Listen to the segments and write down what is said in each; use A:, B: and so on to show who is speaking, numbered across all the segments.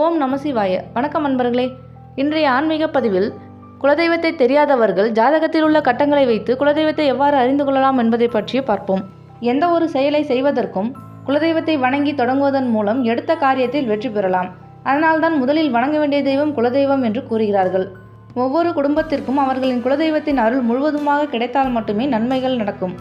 A: ஓம் நம சிவாய. வணக்கம் அன்பர்களே. இன்றைய ஆன்மீக பதிவில் குலதெய்வத்தை தெரியாதவர்கள் ஜாதகத்தில் உள்ள கட்டங்களை வைத்து குலதெய்வத்தை எவ்வாறு அறிந்து கொள்ளலாம் என்பதை பற்றி பார்ப்போம். எந்த ஒரு செயலை செய்வதற்கும் குலதெய்வத்தை வணங்கி தொடங்குவதன் மூலம் எடுத்த காரியத்தில் வெற்றி பெறலாம். அதனால்தான் முதலில் வணங்க வேண்டிய தெய்வம் குலதெய்வம் என்று கூறுகிறார்கள். ஒவ்வொரு குடும்பத்திற்கும் அவர்களின் குலதெய்வத்தின் அருள் முழுவதுமாக கிடைத்தால் மட்டுமே நன்மைகள் நடக்கும்.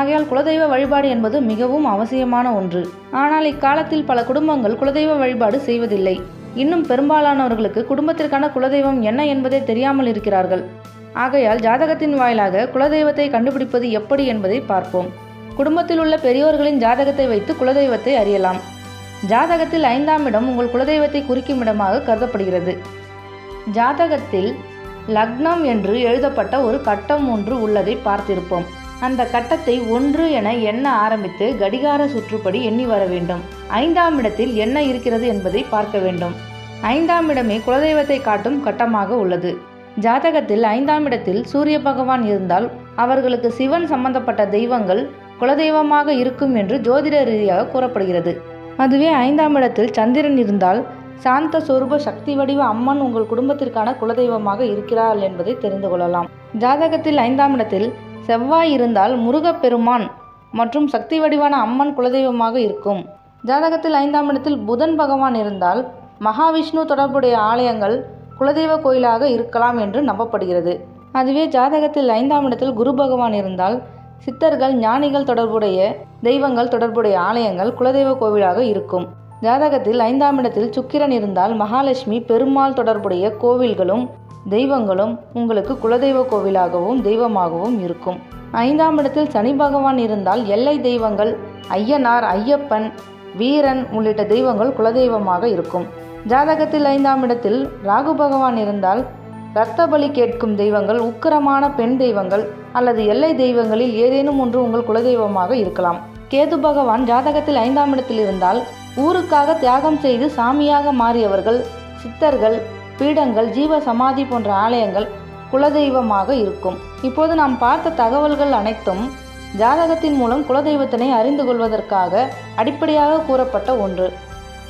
A: ஆகையால் குலதெய்வ வழிபாடு என்பது மிகவும் அவசியமான ஒன்று. ஆனால் இக்காலத்தில் பல குடும்பங்கள் குலதெய்வ வழிபாடு செய்வதில்லை. இன்னும் பெரும்பாலானவர்களுக்கு குடும்பத்திற்கான குலதெய்வம் என்ன என்பதே தெரியாமல் இருக்கிறார்கள். ஆகையால் ஜாதகத்தின் வாயிலாக குலதெய்வத்தை கண்டுபிடிப்பது எப்படி என்பதை பார்ப்போம். குடும்பத்தில் உள்ள பெரியோர்களின் ஜாதகத்தை வைத்து குலதெய்வத்தை அறியலாம். ஜாதகத்தில் ஐந்தாம் இடம் உங்கள் குலதெய்வத்தை குறிக்கும் இடமாக கருதப்படுகிறது. ஜாதகத்தில் லக்னம் என்று எழுதப்பட்ட ஒரு கட்டம் ஒன்று உள்ளதை பார்த்திருப்போம். அந்த கட்டத்தை ஒன்று என எண்ண ஆரம்பித்து கடிகார சுற்றுப்படி எண்ணி வர வேண்டும். ஐந்தாம் இடத்தில் என்ன இருக்கிறது என்பதை பார்க்க வேண்டும். ஐந்தாம் இடமே குலதெய்வத்தை காட்டும் கட்டமாக உள்ளது. ஜாதகத்தில் ஐந்தாம் இடத்தில் சூரிய பகவான் இருந்தால் அவர்களுக்கு சிவன் சம்பந்தப்பட்ட தெய்வங்கள் குலதெய்வமாக இருக்கும் என்று ஜோதிட ரீதியாக கூறப்படுகிறது. அதுவே ஐந்தாம் இடத்தில் சந்திரன் இருந்தால் சாந்த சொரூப சக்தி வடிவ அம்மன் உங்கள் குடும்பத்திற்கான குலதெய்வமாக இருக்கிறாள் என்பதை தெரிந்து கொள்ளலாம். ஜாதகத்தில் ஐந்தாம் இடத்தில் செவ்வாய் இருந்தால் முருகப்பெருமான் மற்றும் சக்தி வடிவான அம்மன் குலதெய்வமாக இருக்கும். ஜாதகத்தில் ஐந்தாம் இடத்தில் புதன் பகவான் இருந்தால் மகாவிஷ்ணு தொடர்புடைய ஆலயங்கள் குலதெய்வ கோயிலாக இருக்கலாம் என்று நம்பப்படுகிறது. அதுவே ஜாதகத்தில் ஐந்தாம் இடத்தில் குரு பகவான் இருந்தால் சித்தர்கள் ஞானிகள் தொடர்புடைய தெய்வங்கள் தொடர்புடைய ஆலயங்கள் குலதெய்வ கோவிலாக இருக்கும். ஜாதகத்தில் ஐந்தாம் இடத்தில் சுக்கிரன் இருந்தால் மகாலட்சுமி பெருமாள் தொடர்புடைய கோவில்களும் தெய்வங்களும் உங்களுக்கு குலதெய்வ கோவிலாகவும் தெய்வமாகவும் இருக்கும். ஐந்தாம் இடத்தில் சனி பகவான் இருந்தால் எல்லை தெய்வங்கள் ஐயனார் ஐயப்பன் வீரன் உள்ளிட்ட தெய்வங்கள் குலதெய்வமாக இருக்கும். ஜாதகத்தில் ஐந்தாம் இடத்தில் ராகு பகவான் இருந்தால் இரத்த பலி கேட்கும் தெய்வங்கள் உக்கிரமான பெண் தெய்வங்கள் அல்லது எல்லை தெய்வங்களில் ஏதேனும் ஒன்று உங்கள் குலதெய்வமாக இருக்கலாம். கேது பகவான் ஜாதகத்தில் ஐந்தாம் இடத்தில் இருந்தால் ஊருக்காக தியாகம் செய்து சாமியாக மாறியவர்கள் சித்தர்கள் பீடங்கள் ஜீவ சமாதி போன்ற ஆலயங்கள் குலதெய்வமாக இருக்கும். இப்போது நாம் பார்த்த தகவல்கள் அனைத்தும் ஜாதகத்தின் மூலம் குலதெய்வத்தினை அறிந்து கொள்வதற்காக அடிப்படையாக கூறப்பட்ட ஒன்று.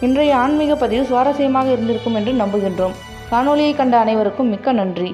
A: இன்றைய ஆன்மீக பதிவு சுவாரஸ்யமாக இருந்திருக்கும் என்று நம்புகின்றோம். காணொலியை கண்ட அனைவருக்கும் மிக்க நன்றி.